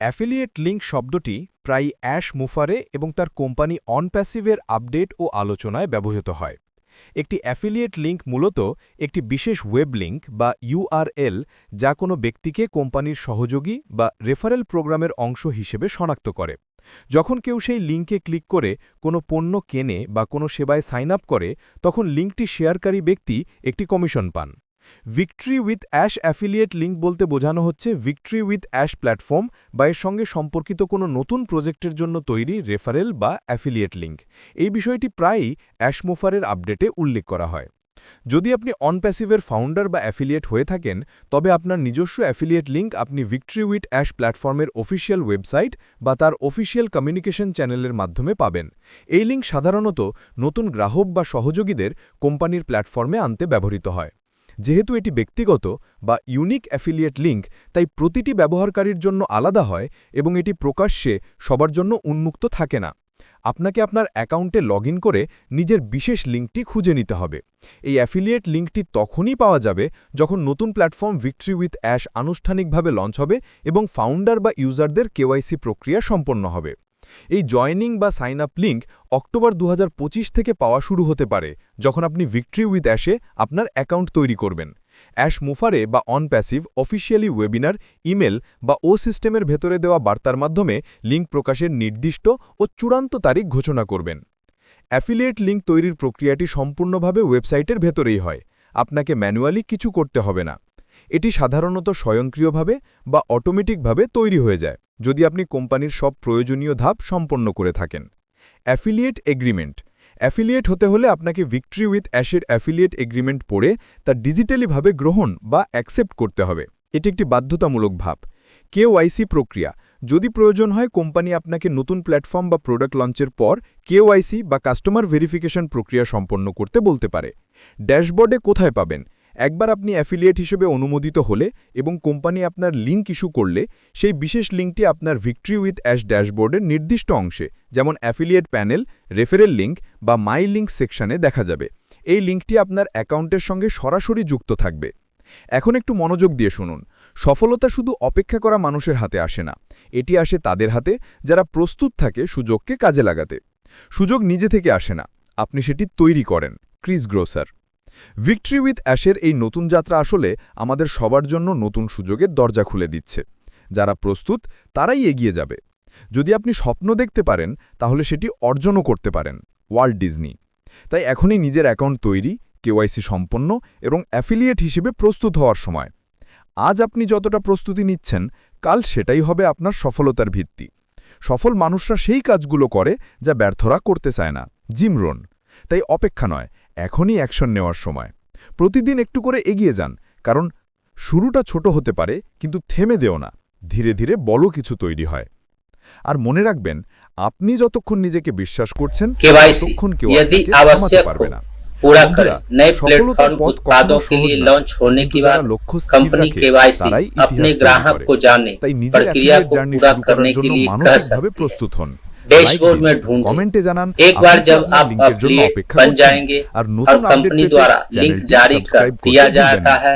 Affiliate link শব্দটি প্রায় ash মুফারে এবং তার কোম্পানি অনপ্যাসিভের আপডেট ও আলোচনায় ব্যবহৃত হয়। একটি অ্যাফিলিয়েট লিঙ্ক মূলত একটি বিশেষ ওয়েব লিঙ্ক বা ইউআরএল যা কোনো ব্যক্তিকে কোম্পানির সহযোগী বা রেফারেল প্রোগ্রামের অংশ হিসেবে শনাক্ত করে। যখন কেউ সেই লিঙ্কে ক্লিক করে কোনো পণ্য কেনে বা কোনো সেবায় সাইন আপ করে, তখন লিঙ্কটি শেয়ারকারী ব্যক্তি একটি কমিশন পান। Victory with Ash affiliate link বলতে বোঝানো হচ্ছে ভিক্টরি উইথ অ্যাশ প্ল্যাটফর্ম বা এর সঙ্গে সম্পর্কিত কোনো নতুন প্রজেক্টের জন্য তৈরি রেফারেল বা অ্যাফিলিয়েট লিঙ্ক এই বিষয়টি প্রায়ই অ্যাশমোফারের আপডেটে উল্লেখ করা হয়। যদি আপনি অনপ্যাসিভের ফাউন্ডার বা অ্যাফিলিয়েট হয়ে থাকেন, তবে আপনার নিজস্ব অ্যাফিলিয়েট লিঙ্ক আপনি ভিক্টরি উইথ অ্যাশ প্ল্যাটফর্মের অফিসিয়াল ওয়েবসাইট বা তার অফিসিয়াল কমিউনিকেশন চ্যানেলের মাধ্যমে পাবেন। এই লিঙ্ক সাধারণত নতুন গ্রাহক বা সহযোগীদের কোম্পানির প্ল্যাটফর্মে আনতে ব্যবহৃত হয়। যেহেতু এটি ব্যক্তিগত বা ইউনিক অ্যাফিলিয়েট লিঙ্ক তাই প্রতিটি ব্যবহারকারীর জন্য আলাদা হয় এবং এটি প্রকাশ্যে সবার জন্য উন্মুক্ত থাকে না। আপনাকে আপনার অ্যাকাউন্টে লগ করে নিজের বিশেষ লিঙ্কটি খুঁজে নিতে হবে। এই অ্যাফিলিয়েট লিঙ্কটি তখনই পাওয়া যাবে যখন নতুন প্ল্যাটফর্ম ভিক্টরি উইথ অ্যাশ আনুষ্ঠানিকভাবে লঞ্চ হবে এবং ফাউন্ডার বা ইউজারদের কেওয়াইসি প্রক্রিয়া সম্পন্ন হবে। এই জয়নিং বা সাইন আপ লিঙ্ক অক্টোবর দু হাজার পঁচিশ থেকে পাওয়া শুরু হতে পারে, যখন আপনি ভিক্টরি উইথ অ্যাশে আপনার অ্যাকাউন্ট তৈরি করবেন। অ্যাশ মুফারে বা অনপ্যাসিভ অফিসিয়ালি ওয়েবিনার ইমেল বা ও সিস্টেমের ভেতরে দেওয়া বার্তার মাধ্যমে লিঙ্ক প্রকাশের নির্দিষ্ট ও চূড়ান্ত তারিখ ঘোষণা করবেন। অ্যাফিলিয়েট লিঙ্ক তৈরির প্রক্রিয়াটি সম্পূর্ণভাবে ওয়েবসাইটের ভেতরেই হয়, আপনাকে ম্যানুয়ালি কিছু করতে হবে না। এটি সাধারণত স্বয়ংক্রিয়ভাবে বা অটোমেটিকভাবে তৈরি হয়ে যায়। যদি আপনি কোম্পানির সব প্রয়োজনীয় ধাপ সম্পন্ন করে থাকেন। Affiliate agreement. অ্যাফিলিয়েট হতে হলে আপনাকে ভিক্টরি উইথ অ্যাশের অ্যাফিলিয়েট এগ্রিমেন্ট পড়ে তা ডিজিটালিভাবে গ্রহণ বা অ্যাকসেপ্ট করতে হবে। এটি একটি বাধ্যতামূলক ভাব কেওআইসি প্রক্রিয়া। যদি প্রয়োজন হয় কোম্পানি আপনাকে নতুন প্ল্যাটফর্ম বা প্রোডাক্ট লঞ্চের পর কেওআইসি বা কাস্টমার ভেরিফিকেশন প্রক্রিয়া সম্পন্ন করতে বলতে পারে। ড্যাশবোর্ডে কোথায় পাবেন? একবার আপনি অ্যাফিলিয়েট হিসেবে অনুমোদিত হলে এবং কোম্পানি আপনার লিঙ্ক ইস্যু করলে, সেই বিশেষ লিঙ্কটি আপনার ভিক্টরি উইথ অ্যাশ ড্যাশবোর্ডের নির্দিষ্ট অংশে, যেমন অ্যাফিলিয়েট প্যানেল রেফারেল লিঙ্ক বা মাই লিঙ্ক সেকশনে দেখা যাবে। এই লিঙ্কটি আপনার অ্যাকাউন্টের সঙ্গে সরাসরি যুক্ত থাকবে। এখন একটু মনোযোগ দিয়ে শুনুন। সফলতা শুধু অপেক্ষা করা মানুষের হাতে আসে না। এটি আসে তাদের হাতে, যারা প্রস্তুত থাকে সুযোগকে কাজে লাগাতে। সুযোগ নিজে থেকে আসে না। আপনি সেটি তৈরি করেন। Chris Grosser. ভিক্টরি উইথ অ্যাশের এই নতুন যাত্রা আসলে আমাদের সবার জন্য নতুন সুযোগের দরজা খুলে দিচ্ছে। যারা প্রস্তুত, তারাই এগিয়ে যাবে। যদি আপনি স্বপ্ন দেখতে পারেন, তাহলে সেটি অর্জনও করতে পারেন ওয়ার্ল্ড ডিজনি তাই এখনই নিজের অ্যাকাউন্ট তৈরি কেওয়াইসি সম্পন্ন এবং অ্যাফিলিয়েট হিসেবে প্রস্তুত হওয়ার সময়। আজ আপনি যতটা প্রস্তুতি নিচ্ছেন, কাল সেটাই হবে আপনার সফলতার ভিত্তি। সফল মানুষরা সেই কাজগুলো করে যা ব্যর্থরা করতে চায় না। জিমরোন তাই অপেক্ষা নয় এখনই অ্যাকশন নেওয়ার সময় প্রতিদিন একটু করে এগিয়ে যান কারণ শুরুটা ছোট হতে পারে কিন্তু থেমে দেও না ধীরে ধীরে বড় কিছু তৈরি হয় আর মনে রাখবেন আপনি যতক্ষণ নিজেকে বিশ্বাস করছেন केवाईसी ততক্ষণ কেউ यदि আপনাকে থামাতে आवश्यक পারবে हो না पूरा বন্ধুরা, करें नए সফলতার प्लेटफॉर्म পথ उत्पादों কখনো के लिए সহজ না, लॉन्च होने কিন্তু के যারা बाद লক্ষ্য স্থির कंपनी রাখে, केवाईसी তারাই ইতিহাস अपने তৈরি ग्राहक করে। को जाने তাই নিজের प्रक्रिया অ্যাফিলিয়েট को জার্নি पूरा শুরু করার करने के জন্য लिए कर মানসিকভাবে सकते প্রস্তুত হন डैशबोर्ड লাইক में দিন, ढूंढें। কমেন্টে জানান एक আপনি बार কি जब আপনার आप লিঙ্কের জন্য affiliate অপেক্ষা बन করছেন जाएंगे আর और নতুন আপডেট कंपनी পেতে द्वारा लिंक চ্যানেলটি जारी कर সাবস্ক্রাইব করতে दिया ভুলবেন जाता না है